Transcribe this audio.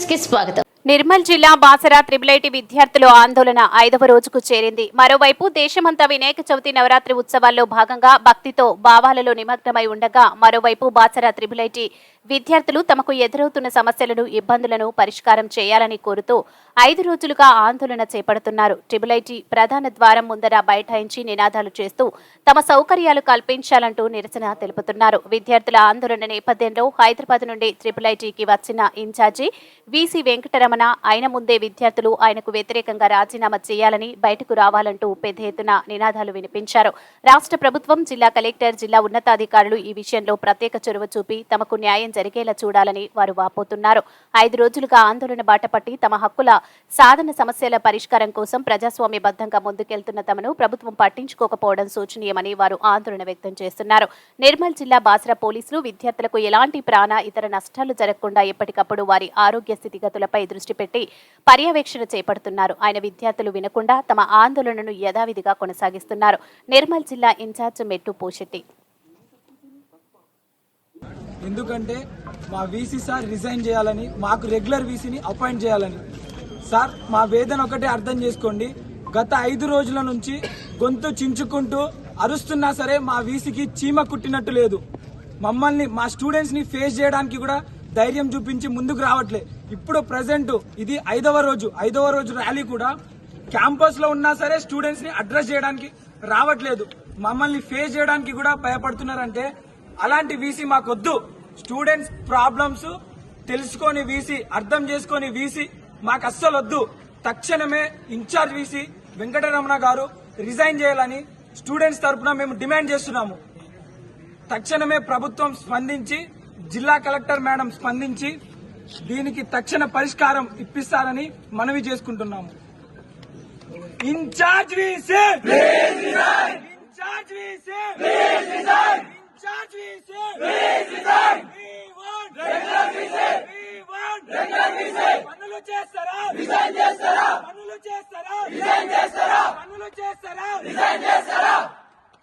não esqueça, Nirmal జిల్లా Basara triple IT విద్యార్థుల ఆందోళన ఐదవ రోజుకు చేరింది. మరోవైపు దేశమంతా వినాయక చవితి నవరాత్రి ఉత్సవాల్లో భాగంగా భక్తితో భావాలలో నిమగ్నమై ఉండగా మరోవైపు బాసరా త్రిబుల్ విద్యార్థులు తమకు ఎదురవుతున్న సమస్యలను ఇబ్బందులను పరిష్కారం చేయాలని కోరుతూ ఐదు రోజులుగా ఆందోళన చేపడుతున్నారు. ట్రిబుల్ ఐటీ ప్రధాన ద్వారం ముందర బైఠాయించి నినాదాలు చేస్తూ తమ సౌకర్యాలు కల్పించాలంటూ నిరసన తెలుపుతున్నారు. విద్యార్థుల ఆందోళన నేపథ్యంలో హైదరాబాద్ నుండి ట్రిపుల్ వచ్చిన ఇన్ఛార్జి వీసీ వెంకటరమణ ఆయన ముందే విద్యార్థులు ఆయనకు వ్యతిరేకంగా రాజీనామా చేయాలని బయటకు రావాలంటూ పెద్ద ఎత్తున నినాదాలు వినిపించారు. రాష్ట్ర ప్రభుత్వం జిల్లా కలెక్టర్ జిల్లా ఉన్నతాధికారులు ఈ విషయంలో ప్రత్యేక చొరవ చూపి తమకు న్యాయం జరిగేలా చూడాలని వారు వాపోతున్నారు. ఐదు రోజులుగా ఆందోళన బాటపట్టి తమ హక్కుల సాధన సమస్యల పరిష్కారం కోసం ప్రజాస్వామ్యబద్ధంగా ముందుకెళ్తున్న తమను ప్రభుత్వం పట్టించుకోకపోవడం శోచనీయమని వారు ఆందోళన వ్యక్తం చేస్తున్నారు. నిర్మల్ జిల్లా బాసరా పోలీసులు విద్యార్థులకు ఎలాంటి ప్రాణ ఇతర నష్టాలు జరగకుండా ఎప్పటికప్పుడు వారి ఆరోగ్య స్థితిగతులపై దృష్టి పెట్టి పర్యవేక్షణ చేపడుతున్నారు. ఆయన విద్యార్థులు వినకుండా తమ ఆందోళనను యథావిధిగా కొనసాగిస్తున్నారు. నిర్మల్ జిల్లా ఇన్ఛార్జ్ మెట్టు పోషెట్టి ఎందుకంటే మా వీసీ సార్ రిజైన్ చేయాలని మాకు రెగ్యులర్ వీసీని అపాయింట్ చేయాలని. సార్ మా వేదన ఒకటే అర్థం చేసుకోండి. గత ఐదు రోజుల నుంచి గొంతు చించుకుంటూ అరుస్తున్నా సరే మా వీసీకి చీమ కుట్టినట్టు లేదు. మమ్మల్ని మా స్టూడెంట్స్ని ఫేస్ చేయడానికి కూడా ధైర్యం చూపించి ముందుకు రావట్లే. ఇప్పుడు ప్రజెంట్ ఇది ఐదవ రోజు. ఐదవ రోజు ర్యాలీ కూడా. క్యాంపస్లో ఉన్నా సరే స్టూడెంట్స్ని అడ్రస్ చేయడానికి రావట్లేదు. మమ్మల్ని ఫేస్ చేయడానికి కూడా భయపడుతున్నారంటే అలాంటి వీసీ మాకొద్దు. స్టూడెంట్స్ ప్రాబ్లమ్స్ తెలుసుకొని వీసీ అర్థం చేసుకొని వీసీ మాకు అస్సలు వద్దు తక్షణమే ఇన్ఛార్జ్ వీసీ వెంకటరమణ గారు రిజైన్ చేయాలని స్టూడెంట్స్ తరపున మేము డిమాండ్ చేస్తున్నాము. తక్షణమే ప్రభుత్వం స్పందించి జిల్లా కలెక్టర్ మేడం స్పందించి దీనికి తక్షణ పరిష్కారం ఇప్పిస్తారని మనవి చేసుకుంటున్నాము. ఇన్ఛార్జ్ వీసీ పనులు చేస్తారా? పనులు చేస్తారా? పనులు చేస్తారా? పనులు చేస్తారా?